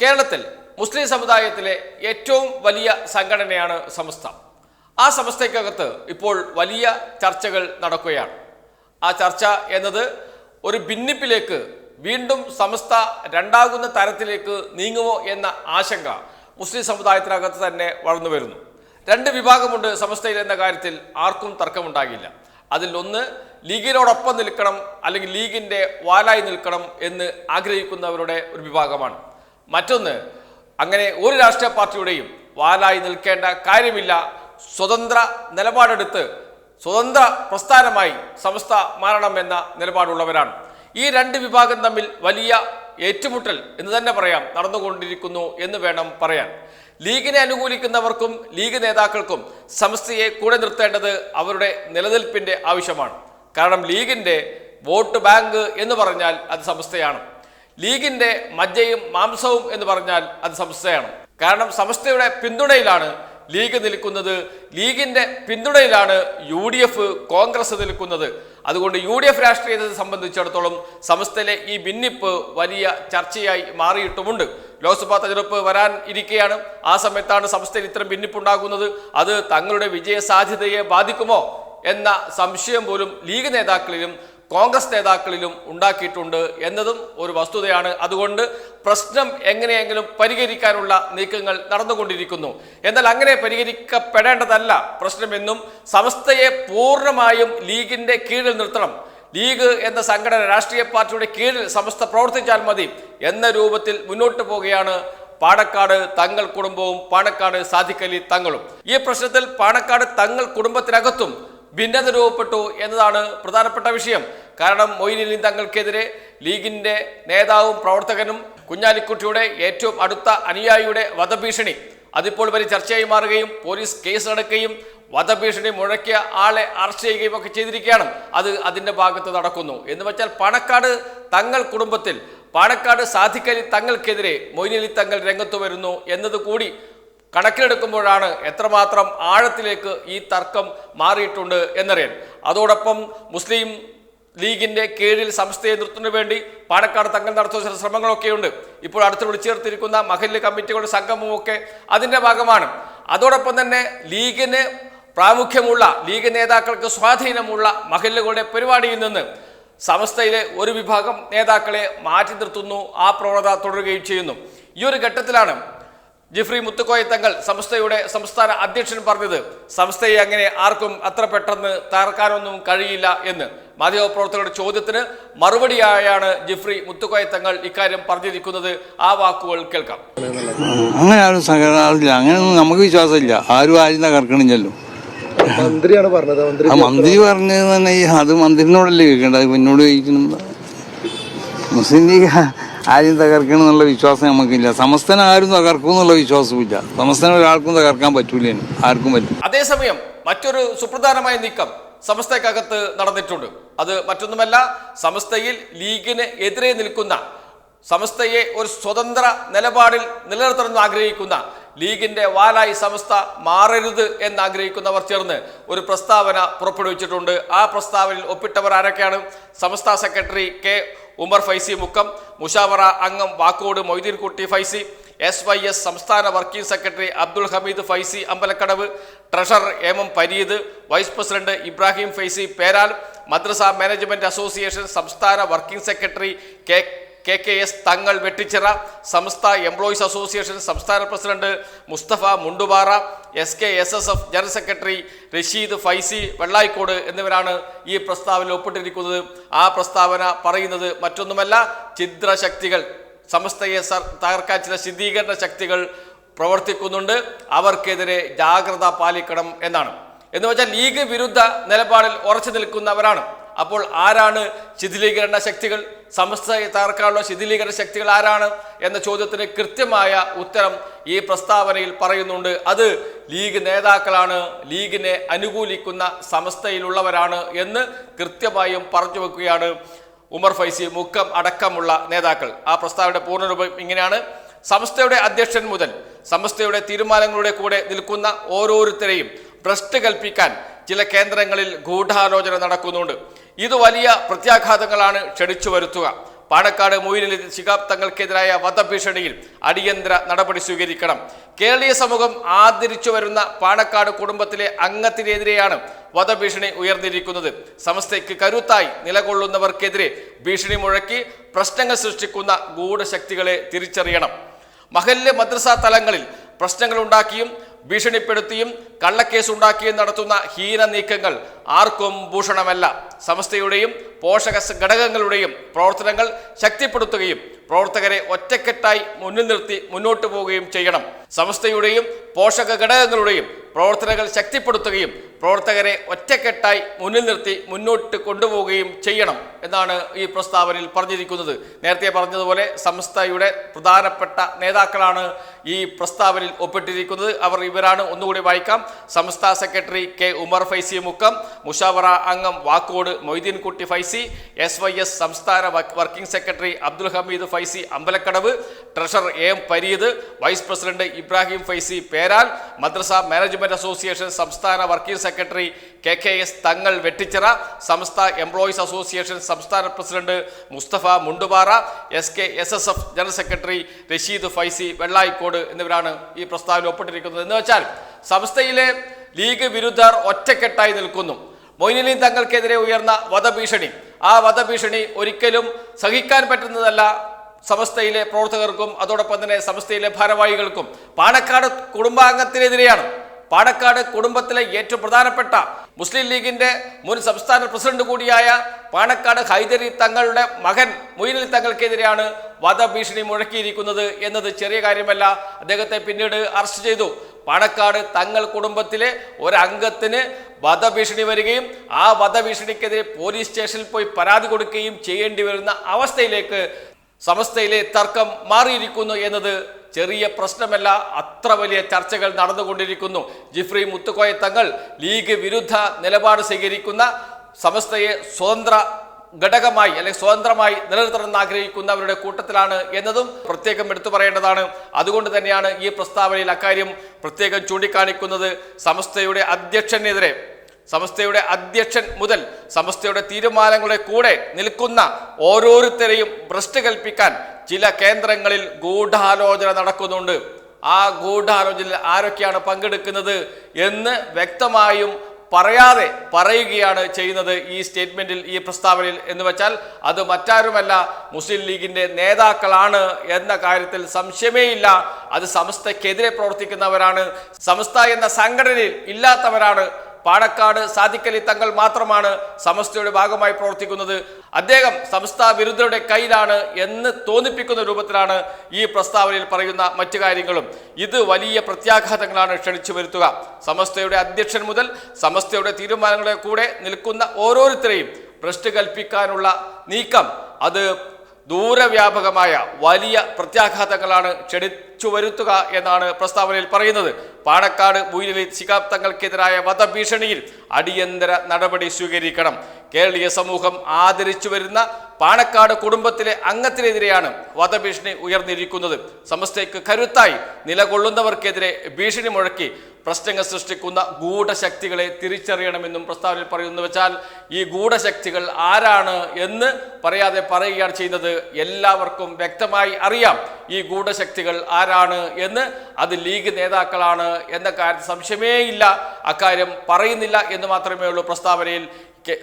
കേരളത്തിൽ മുസ്ലിം സമുദായത്തിലെ ഏറ്റവും വലിയ സംഘടനയാണ് സമസ്ത. ആ സമസ്തയ്ക്കകത്ത് ഇപ്പോൾ വലിയ ചർച്ചകൾ നടക്കുകയാണ്. ആ ചർച്ച എന്നത് ഒരു ഭിന്നിപ്പിലേക്ക് വീണ്ടും സമസ്ത രണ്ടാകുന്ന തരത്തിലേക്ക് നീങ്ങുമോ എന്ന ആശങ്ക മുസ്ലിം സമുദായത്തിനകത്ത് തന്നെ വളർന്നു വരുന്നു. രണ്ട് വിഭാഗമുണ്ട് സമസ്തയിൽ എന്ന കാര്യത്തിൽ ആർക്കും തർക്കമുണ്ടാകില്ല. അതിൽ ഒന്ന് ലീഗിനോടൊപ്പം നിൽക്കണം അല്ലെങ്കിൽ ലീഗിന്റെ വാലായി നിൽക്കണം എന്ന് ആഗ്രഹിക്കുന്നവരുടെ ഒരു വിഭാഗമാണ്. മറ്റൊന്ന് അങ്ങനെ ഒരു രാഷ്ട്രീയ പാർട്ടിയുടെയും വാലായി നിൽക്കേണ്ട കാര്യമില്ല. സ്വതന്ത്ര നിലപാടെടുത്ത് സ്വതന്ത്ര പ്രസ്ഥാനമായി സംസ്ഥ മാറണമെന്ന നിലപാടുള്ളവരാണ്. ഈ രണ്ട് വിഭാഗം തമ്മിൽ വലിയ ഏറ്റുമുട്ടൽ എന്ന് തന്നെ പറയാം. നടന്നുകൊണ്ടിരിക്കുന്നു എന്ന് വേണം പറയാൻ. ലീഗിനെ അനുകൂലിക്കുന്നവർക്കും ലീഗ് നേതാക്കൾക്കും സംസ്ഥയെ കൂടെ നിർത്തേണ്ടത് അവരുടെ നിലനിൽപ്പിന്റെ ആവശ്യമാണ്. കാരണം ലീഗിന്റെ വോട്ട് ബാങ്ക് എന്ന് പറഞ്ഞാൽ അത് സംസ്ഥയാണ് ലീഗിന്റെ മജ്ജയും മാംസവും എന്ന് പറഞ്ഞാൽ അത് സംസ്ഥയാണ് കാരണം സംസ്ഥയുടെ പിന്തുണയിലാണ് ലീഗ് നിൽക്കുന്നത്. ലീഗിന്റെ പിന്തുണയിലാണ് യു ഡി എഫ് കോൺഗ്രസ് നിൽക്കുന്നത്. അതുകൊണ്ട് യു ഡി എഫ് രാഷ്ട്രീയത്തെ സംബന്ധിച്ചിടത്തോളം സംസ്ഥയിലെ ഈ ഭിന്നിപ്പ് വലിയ ചർച്ചയായി മാറിയിട്ടുമുണ്ട്. ലോക്സഭാ തെരഞ്ഞെടുപ്പ് വരാൻ ഇരിക്കുകയാണ് ആ സമയത്താണ് സംസ്ഥയിൽ ഇത്തരം ഭിന്നിപ്പുണ്ടാകുന്നത്. അത് തങ്ങളുടെ വിജയ സാധ്യതയെ ബാധിക്കുമോ എന്ന സംശയം പോലും ലീഗ് നേതാക്കളിലും കോൺഗ്രസ് നേതാക്കളിലും ഉണ്ടാക്കിയിട്ടുണ്ട് എന്നതും ഒരു വസ്തുതയാണ്. അതുകൊണ്ട് പ്രശ്നം എങ്ങനെയെങ്കിലും പരിഹരിക്കാനുള്ള നീക്കങ്ങൾ നടന്നുകൊണ്ടിരിക്കുന്നു. എന്നാൽ അങ്ങനെ പരിഹരിക്കപ്പെടേണ്ടതല്ല പ്രശ്നമെന്നും സമസ്തയെ പൂർണമായും ലീഗിന്റെ കീഴിൽ നിർത്തണം. ലീഗ് എന്ന സംഘടന രാഷ്ട്രീയ പാർട്ടിയുടെ കീഴിൽ സമസ്ത പ്രവർത്തിച്ചാൽ മതി എന്ന രൂപത്തിൽ മുന്നോട്ട് പോവുകയാണ് പാണക്കാട് തങ്ങൾ കുടുംബവും പാണക്കാട് സാധിക്കലി തങ്ങളും. ഈ പ്രശ്നത്തിൽ പാണക്കാട് തങ്ങൾ കുടുംബത്തിനകത്തും ഭിന്നത രൂപപ്പെട്ടു എന്നതാണ് പ്രധാനപ്പെട്ട വിഷയം. കാരണം മൊയ്നലി തങ്ങൾക്കെതിരെ ലീഗിന്റെ നേതാവും പ്രവർത്തകനും കുഞ്ഞാലിക്കുട്ടിയുടെ ഏറ്റവും അടുത്ത അനുയായിയുടെ വധഭീഷണി. അതിപ്പോൾ വലിയ ചർച്ചയായി മാറുകയും പോലീസ് കേസ് നടക്കുകയും വധഭീഷണി മുഴക്കിയ ആളെ അറസ്റ്റ് ചെയ്യുകയും ഒക്കെ ചെയ്തിരിക്കുകയാണ്. അത് അതിന്റെ ഭാഗത്ത് നടക്കുന്നു. എന്ന് വെച്ചാൽ പണക്കാട് തങ്ങൾ കുടുംബത്തിൽ പാണക്കാട് സാധിക്കലി തങ്ങൾക്കെതിരെ മൊയ്നലി തങ്ങൾ രംഗത്ത് വരുന്നു എന്നത് കൂടി കണക്കിലെടുക്കുമ്പോഴാണ് എത്രമാത്രം ആഴത്തിലേക്ക് ഈ തർക്കം മാറിയിട്ടുണ്ട് എന്നറിയാൻ. അതോടൊപ്പം മുസ്ലിം ലീഗിന്റെ കീഴിൽ സംസ്ഥയെ നേതൃത്വത്തിന് വേണ്ടി പാണക്കാട് തങ്ങൾ നടത്തുന്ന ചില ശ്രമങ്ങളൊക്കെയുണ്ട്. ഇപ്പോൾ അടുത്ത് വിളിച്ചേർത്തിരിക്കുന്ന മഹല്ല് കമ്മിറ്റികളുടെ സംഗമമൊക്കെ അതിന്റെ ഭാഗമാണ്. അതോടൊപ്പം തന്നെ ലീഗിന് പ്രാമുഖ്യമുള്ള ലീഗ് നേതാക്കൾക്ക് സ്വാധീനമുള്ള മഹല്ലുകളുടെ പരിപാടിയിൽ നിന്ന് സമസ്തയിലെ ഒരു വിഭാഗം നേതാക്കളെ മാറ്റി നിർത്തുന്നു ആ പ്രവണത തുടരുകയും ചെയ്യുന്നു. ഈ ഒരു ഘട്ടത്തിലാണ് ജിഫ്രി മുത്തുക്കോയ തങ്ങൾ സംസ്ഥയുടെ സംസ്ഥാന അധ്യക്ഷൻ പറഞ്ഞത് സംസ്ഥയെ അങ്ങനെ ആർക്കും അത്ര പെട്ടെന്ന് തകർക്കാനൊന്നും കഴിയില്ല എന്ന്. മാധ്യമപ്രവർത്തകരുടെ ചോദ്യത്തിന് മറുപടിയായാണ് ജിഫ്രി മുത്തുക്കോയ തങ്ങൾ ഇക്കാര്യം പറഞ്ഞിരിക്കുന്നത്. ആ വാക്കുകൾ കേൾക്കാം. അങ്ങനെ ആരും സംഘടനയില്ല അങ്ങനെയൊന്നും നമുക്ക് വിശ്വാസമില്ല. ആരും ആരും തകർക്കണില്ലല്ലോ. മന്ത്രിയാണ് പറഞ്ഞത്. മന്ത്രി ആ മന്ത്രി പറഞ്ഞത് തന്നെ ഈ അത് മന്ത്രിനോടല്ലേ കേൾക്കേണ്ടത് പിന്നോട് ചോദിക്കുന്നു ചോദിക്കണം മുസ്ലിം ലീഗ് ആരും തകർക്കണം എന്നുള്ള വിശ്വാസം നമുക്കില്ല. സമസ്തന ആരും തകർക്കും എന്നുള്ള വിശ്വാസവും ഇല്ല സമസ്തനെ ഒരാൾക്കും തകർക്കാൻ പറ്റൂല. ആർക്കും പറ്റും അതേസമയം മറ്റൊരു സുപ്രധാനമായ നീക്കം സമസ്തക്കകത്ത് നടന്നിട്ടുണ്ട്. അത് മറ്റൊന്നുമല്ല സമസ്തയിൽ ലീഗിന് എതിരെ നിൽക്കുന്ന സമസ്തയെ ഒരു സ്വതന്ത്ര നിലപാടിൽ നിലനിർത്തണമെന്ന് ആഗ്രഹിക്കുന്ന ലീഗിന്റെ വാലായി സമസ്ത മാറരുത് എന്ന് ആഗ്രഹിക്കുന്നവർ ചേർന്ന് ഒരു പ്രസ്താവന പുറപ്പെടുവിച്ചിട്ടുണ്ട്. ആ പ്രസ്താവനയിൽ ഒപ്പിട്ടവർ ആരൊക്കെയാണ്? സമസ്ത സെക്രട്ടറി കെ ഉമർ ഫൈസി മുക്കം മുഷാവറ അംഗം Vakkode Moideen Kutty Faizy S Y S സംസ്ഥാന working secretary Abdul Hameed Faizy Ambalakkadavu treasurer M M Pareed vice president Ibrahim Faizy Peral Madrasa management association സംസ്ഥാന working secretary K K K S Thangal Vettichira സംസ്ഥ employees association സംസ്ഥാന president Musthafa Mundupara S K S S F general secretary Rasheed Faizy Vellayikode എന്നിവരാണ് ഈ പ്രസ്താവനയിൽ ഒപ്പിട്ടിരിക്കുന്നത്. ആ പ്രസ്താവന പറയുന്നത് മറ്റൊന്നുമല്ല ഛിദ്രശക്തികൾ സമസ്തയെ തകർക്കാൻ ചില ശുദ്ധീകരണ ശക്തികൾ പ്രവർത്തിക്കുന്നുണ്ട്. അവർക്കെതിരെ ജാഗ്രത പാലിക്കണം എന്നാണ്. എന്ന് വെച്ചാൽ ലീഗ് വിരുദ്ധ നിലപാടിൽ ഉറച്ചു നിൽക്കുന്നവരാണ്. അപ്പോൾ ആരാണ് ശിഥിലീകരണ ശക്തികൾ? സമസ്തയെ തകർക്കാനുള്ള ശിഥിലീകരണ ശക്തികൾ ആരാണ്? എന്ന ചോദ്യത്തിന് കൃത്യമായ ഉത്തരം ഈ പ്രസ്താവനയിൽ പറയുന്നുണ്ട്. അത് ലീഗ് നേതാക്കളാണ് ലീഗിനെ അനുകൂലിക്കുന്ന സമസ്തയിലുള്ളവരാണ് എന്ന് കൃത്യമായും പറഞ്ഞു വെക്കുകയാണ് ഉമർ ഫൈസി മുക്കം അടക്കമുള്ള നേതാക്കൾ. ആ പ്രസ്താവനയുടെ പൂർണരൂപം ഇങ്ങനെയാണ്. സമസ്തയുടെ അധ്യക്ഷൻ മുതൽ സമസ്തയുടെ തീരുമാനങ്ങളുടെ കൂടെ നിൽക്കുന്ന ഓരോരുത്തരെയും ഭ്രഷ്ട് കൽപ്പിക്കാൻ ചില കേന്ദ്രങ്ങളിൽ ഗൂഢാലോചന നടക്കുന്നുണ്ട്. ഇത് വലിയ പ്രത്യാഘാതങ്ങളാണ് ക്ഷണിച്ചു വരുത്തുക. പാണക്കാട് മൊയിലിൽ ശിഹാബ് തങ്ങൾക്കെതിരായ വധഭീഷണിയിൽ അടിയന്തര നടപടി സ്വീകരിക്കണം. കേരളീയ സമൂഹം ആദരിച്ചു വരുന്ന പാണക്കാട് കുടുംബത്തിലെ അംഗത്തിനെതിരെയാണ് വധഭീഷണി ഉയർന്നിരിക്കുന്നത്. സമസ്തയ്ക്ക് കരുത്തായി നിലകൊള്ളുന്നവർക്കെതിരെ ഭീഷണി മുഴക്കി പ്രശ്നങ്ങൾ സൃഷ്ടിക്കുന്ന ഗൂഢശക്തികളെ തിരിച്ചറിയണം. മഹല്ല് മദ്രസ തലങ്ങളിൽ പ്രശ്നങ്ങൾ ഉണ്ടാക്കിയും ഭീഷണിപ്പെടുത്തിയും കള്ളക്കേസ് ഉണ്ടാക്കിയും നടത്തുന്ന ഹീന നീക്കങ്ങൾ ആർക്കും ഭൂഷണമല്ല. സമസ്തയുടെയും പോഷക ഘടകങ്ങളുടെയും പ്രവർത്തനങ്ങൾ ശക്തിപ്പെടുത്തുകയും പ്രവർത്തകരെ ഒറ്റക്കെട്ടായി മുന്നിൽ നിർത്തി മുന്നോട്ടു പോവുകയും ചെയ്യണം. സമസ്തയുടെയും പോഷക ഘടകങ്ങളുടെയും പ്രവർത്തനങ്ങൾ ശക്തിപ്പെടുത്തുകയും പ്രവർത്തകരെ ഒറ്റക്കെട്ടായി മുന്നിൽ നിർത്തി മുന്നോട്ട് കൊണ്ടുപോവുകയും ചെയ്യണം എന്നാണ് ഈ പ്രസ്താവനയിൽ പറഞ്ഞിരിക്കുന്നത്. നേരത്തെ പറഞ്ഞതുപോലെ സംസ്ഥയുടെ പ്രധാനപ്പെട്ട നേതാക്കളാണ് ഈ പ്രസ്താവനയിൽ ഒപ്പിട്ടിരിക്കുന്നത്. അവർ ഇവരാണ് ഒന്നുകൂടി വായിക്കാം. സംസ്ഥാന സെക്രട്ടറി കെ ഉമർ ഫൈസി മുക്കം മുഷാവറ അംഗം Vakkode Moideenkutty Faizy S Y S സംസ്ഥാന working secretary Abdul Hameed Faizy Ambalakkadavu treasurer A Pareed vice president Ibrahim Faizy Peral Madrasa management association സംസ്ഥാന working secretary K K S Thangal Vettichira സംസ്ഥാന employees association സംസ്ഥാന president Musthafa Mundupara S K S S F general secretary Rasheed Faizy Vellayikode എന്നിവരാണ് ഈ പ്രസ്താവന ഒപ്പിട്ടിരിക്കുന്നത്. എന്ന് വെച്ചാൽ സംസ്ഥയിലെ league വിരുദ്ധർ ഒറ്റക്കെട്ടായി നിൽക്കുന്നു. മൊയ്നിലി തങ്ങൾക്കെതിരെ ഉയർന്ന വധഭീഷണി. ആ വധഭീഷണി ഒരിക്കലും സഹിക്കാൻ പറ്റുന്നതല്ല സമസ്തയിലെ പ്രവർത്തകർക്കും അതോടൊപ്പം തന്നെ സമസ്തയിലെ ഭാരവാഹികൾക്കും. പാണക്കാട് കുടുംബാംഗത്തിനെതിരെയാണ്. പാണക്കാട് കുടുംബത്തിലെ ഏറ്റവും പ്രധാനപ്പെട്ട മുസ്ലിം ലീഗിന്റെ മുൻ സംസ്ഥാന പ്രസിഡന്റ് കൂടിയായ പാണക്കാട് ഹൈദരി തങ്ങളുടെ മകൻ മൊയ്നലി തങ്ങൾക്കെതിരെയാണ് വധഭീഷണി മുഴക്കിയിരിക്കുന്നത് എന്നത് ചെറിയ കാര്യമല്ല. അദ്ദേഹത്തെ പിന്നീട് അറസ്റ്റ് ചെയ്തു. പാണക്കാട് തങ്ങൾ കുടുംബത്തിലെ ഒരംഗത്തിന് വധഭീഷണി വരികയും ആ വധഭീഷണിക്കെതിരെ പോലീസ് സ്റ്റേഷനിൽ പോയി പരാതി കൊടുക്കുകയും ചെയ്യേണ്ടി വരുന്ന അവസ്ഥയിലേക്ക് സമസ്തയിലെ തർക്കം മാറിയിരിക്കുന്നു എന്നത് ചെറിയ പ്രശ്നമല്ല അത്ര വലിയ ചർച്ചകൾ നടന്നുകൊണ്ടിരിക്കുന്നു. ജിഫ്രി മുത്തുക്കോയ തങ്ങൾ ലീഗ് വിരുദ്ധ നിലപാട് സ്വീകരിക്കുന്ന സമസ്തയെ സ്വതന്ത്ര ഘടകമായി അല്ലെങ്കിൽ സ്വതന്ത്രമായി നിലനിർത്തണമെന്ന് ആഗ്രഹിക്കുന്നവരുടെ കൂട്ടത്തിലാണ് എന്നതും പ്രത്യേകം എടുത്തു പറയേണ്ടതാണ്. അതുകൊണ്ട് തന്നെയാണ് ഈ പ്രസ്താവനയിൽ അക്കാര്യം പ്രത്യേകം ചൂണ്ടിക്കാണിക്കുന്നത്. സമസ്തയുടെ അധ്യക്ഷനെതിരെ സമസ്തയുടെ അധ്യക്ഷൻ മുതൽ സമസ്തയുടെ തീരുമാനങ്ങളുടെ കൂടെ നിൽക്കുന്ന ഓരോരുത്തരെയും ഭ്രഷ്ട് കൽപ്പിക്കാൻ ചില കേന്ദ്രങ്ങളിൽ ഗൂഢാലോചന നടക്കുന്നുണ്ട്. ആ ഗൂഢാലോചനയിൽ ആരൊക്കെയാണ് പങ്കെടുക്കുന്നത് എന്ന് വ്യക്തമായും പറയാതെ പറയുകയാണ് ചെയ്യുന്നത് ഈ സ്റ്റേറ്റ്മെന്റിൽ ഈ പ്രസ്താവനയിൽ. എന്ന് വെച്ചാൽ അത് മറ്റാരുമല്ല മുസ്ലിം ലീഗിന്റെ നേതാക്കളാണ് എന്ന കാര്യത്തിൽ സംശയമേയില്ല. അത് സമസ്തക്കെതിരെ പ്രവർത്തിക്കുന്നവരാണ്. സമസ്ത എന്ന സംഘടനയിൽ ഇല്ലാത്തവരാണ്. പാണക്കാട് സാദിക്കലി തങ്ങൾ മാത്രമാണ് സമസ്തയുടെ ഭാഗമായി പ്രവർത്തിക്കുന്നത്. അദ്ദേഹം സമസ്ത വിരുദ്ധരുടെ കയ്യിലാണ് എന്ന് തോന്നിപ്പിക്കുന്ന രൂപത്തിലാണ് ഈ പ്രസ്താവനയിൽ പറയുന്ന മറ്റു കാര്യങ്ങളും. ഇത് വലിയ പ്രത്യാഘാതങ്ങളാണ് ക്ഷണിച്ചു വരുത്തുക. സമസ്തയുടെ അധ്യക്ഷൻ മുതൽ സമസ്തയുടെ തീരുമാനങ്ങളെ കൂടെ നിൽക്കുന്ന ഓരോരുത്തരെയും ഭ്രഷ്ട് കൽപ്പിക്കാനുള്ള നീക്കം അത് ദൂരവ്യാപകമായ വലിയ പ്രത്യാഘാതങ്ങളാണ് ക്ഷണിച്ചു വരുത്തുക എന്നാണ് പ്രസ്താവനയിൽ പറയുന്നത്. പാണക്കാട് മുയിലിൽ ശിഹാബ് തങ്ങൾക്കെതിരായ വധഭീഷണിയിൽ അടിയന്തര നടപടി സ്വീകരിക്കണം. കേരളീയ സമൂഹം ആദരിച്ചു വരുന്ന പാണക്കാട് കുടുംബത്തിലെ അംഗത്തിനെതിരെയാണ് വധഭീഷണി ഉയർന്നിരിക്കുന്നത്. സമസ്തയ്ക്ക് കരുത്തായി നിലകൊള്ളുന്നവർക്കെതിരെ ഭീഷണി മുഴക്കി പ്രശ്നങ്ങൾ സൃഷ്ടിക്കുന്ന ഗൂഢശക്തികളെ തിരിച്ചറിയണമെന്നും പ്രസ്താവനയിൽ പറയുന്നു വെച്ചാൽ ഈ ഗൂഢശക്തികൾ ആരാണ് എന്ന് പറയാതെ പറയുകയാണ് ചെയ്യുന്നത്. എല്ലാവർക്കും വ്യക്തമായി അറിയാം. ഈ ഗൂഢശക്തികൾ ആരാണ് എന്ന് അത് ലീഗ് നേതാക്കളാണ് എന്ന കാര്യം സംശയമേ ഇല്ല. അക്കാര്യം പറയുന്നില്ല എന്ന് മാത്രമേ ഉള്ളൂ പ്രസ്താവനയിൽ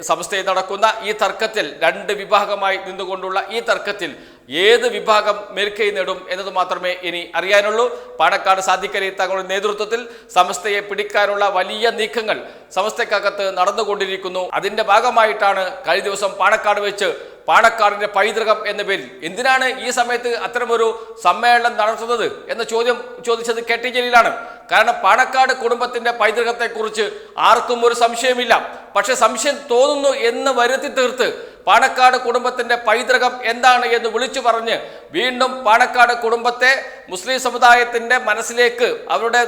സംസ്ഥയിൽ നടക്കുന്ന ഈ തർക്കത്തിൽ രണ്ട് വിഭാഗമായി നിന്നുകൊണ്ടുള്ള ഈ തർക്കത്തിൽ ഏത് വിഭാഗം മേൽക്കൈ നേടും എന്നത് മാത്രമേ ഇനി അറിയാനുള്ളൂ. പാണക്കാട് സാധിക്കരി തങ്ങളുടെ നേതൃത്വത്തിൽ സമസ്തയെ പിടിക്കാനുള്ള വലിയ നീക്കങ്ങൾ സമസ്തക്കകത്ത് നടന്നുകൊണ്ടിരിക്കുന്നു. അതിന്റെ ഭാഗമായിട്ടാണ് കഴിഞ്ഞ ദിവസം പാണക്കാട് വെച്ച് പാണക്കാടിന്റെ പൈതൃകം എന്ന പേരിൽ. എന്തിനാണ് ഈ സമയത്ത് അത്തരമൊരു സമ്മേളനം നടത്തുന്നത് എന്ന ചോദ്യം ചോദിച്ചത് കെ ടി ജലീലാണ്. കാരണം പാണക്കാട് കുടുംബത്തിന്റെ പൈതൃകത്തെക്കുറിച്ച് ആർക്കും ഒരു സംശയമില്ല. പക്ഷെ സംശയം തോന്നുന്നു എന്ന് വരുത്തി തീർത്ത് പാണക്കാട് കുടുംബത്തിന്റെ പൈതൃകം എന്താണ് എന്ന് വിളിച്ചു പറഞ്ഞ് വീണ്ടും പാണക്കാട് കുടുംബത്തെ മുസ്ലിം സമുദായത്തിന്റെ മനസ്സിലേക്ക് അവരുടെ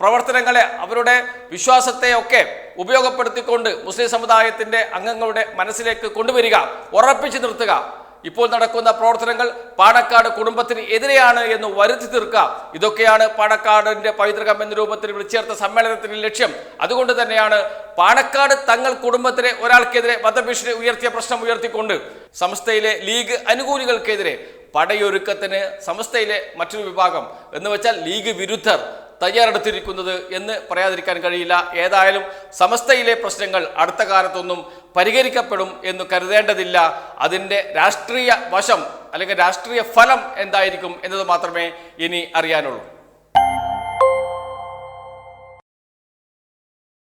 പ്രവർത്തനങ്ങളെ അവരുടെ വിശ്വാസത്തെ ഒക്കെ ഉപയോഗപ്പെടുത്തിക്കൊണ്ട് മുസ്ലിം സമുദായത്തിന്റെ അംഗങ്ങളുടെ മനസ്സിലേക്ക് കൊണ്ടുവരിക ഉറപ്പിച്ചു നിർത്തുക. ഇപ്പോൾ നടക്കുന്ന പ്രവർത്തനങ്ങൾ പാണക്കാട് കുടുംബത്തിന് എതിരെയാണ് എന്ന് വരുത്തി തീർക്കാം ഇതൊക്കെയാണ് പാണക്കാടിന്റെ പൈതൃകം എന്ന രൂപത്തിൽ വിളിച്ചേർത്ത സമ്മേളനത്തിന്റെ ലക്ഷ്യം. അതുകൊണ്ട് തന്നെയാണ് പാണക്കാട് തങ്ങൾ കുടുംബത്തിലെ ഒരാൾക്കെതിരെ വധഭീഷണി ഉയർത്തിയ പ്രശ്നം ഉയർത്തിക്കൊണ്ട് സംസ്ഥയിലെ ലീഗ് അനുകൂലികൾക്കെതിരെ പടയൊരുക്കത്തിന് സംസ്ഥയിലെ മറ്റൊരു വിഭാഗം എന്ന് വെച്ചാൽ ലീഗ് വിരുദ്ധർ തയ്യാറെടുത്തിരിക്കുന്നത് എന്ന് പറയാതിരിക്കാൻ കഴിയില്ല. ഏതായാലും സമസ്തയിലെ പ്രശ്നങ്ങൾ അടുത്ത കാലത്തൊന്നും പരിഹരിക്കപ്പെടും എന്ന് കരുതേണ്ടതില്ല. അതിന്റെ രാഷ്ട്രീയ വശം അല്ലെങ്കിൽ രാഷ്ട്രീയ ഫലം എന്തായിരിക്കും എന്നത് മാത്രമേ ഇനി അറിയാനുള്ളൂ.